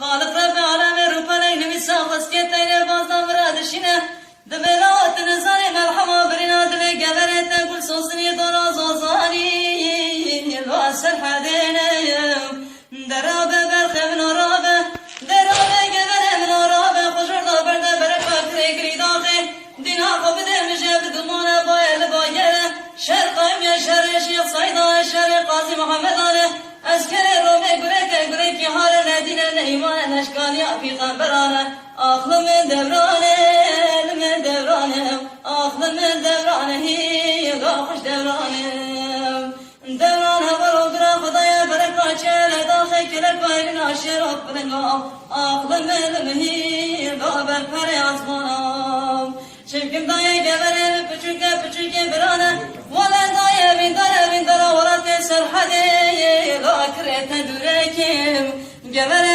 خالق رب العالمين ربنا نمسا خسكت اين بازا مراد شنا دبلات نزاني مرحبا برنا دل قبرت كل صوصني دورا زوزاني الواسر حدينا درابة برخ من رابة درابة قبر من رابة خجر دابر دبر فكر اقري داخي دينا قبد مجاب دمونا بايل بايل شرق يا شر شيخ صيدا شر eyvane aşkan ya peygamberane Aklımı devrane, elimi devrane. Aklımı devrane, hi kalkış devrane. Devrane var oldura Kudaya berek açele Dahi kelek bayrin aşı Rabbin gav Aklım elimi hi gaber peri azmanam Şevkim dayı gevere Püçüke püçüke birane Vole dayı bindara bindara Orate serhadi Gakre tedrekim Gevere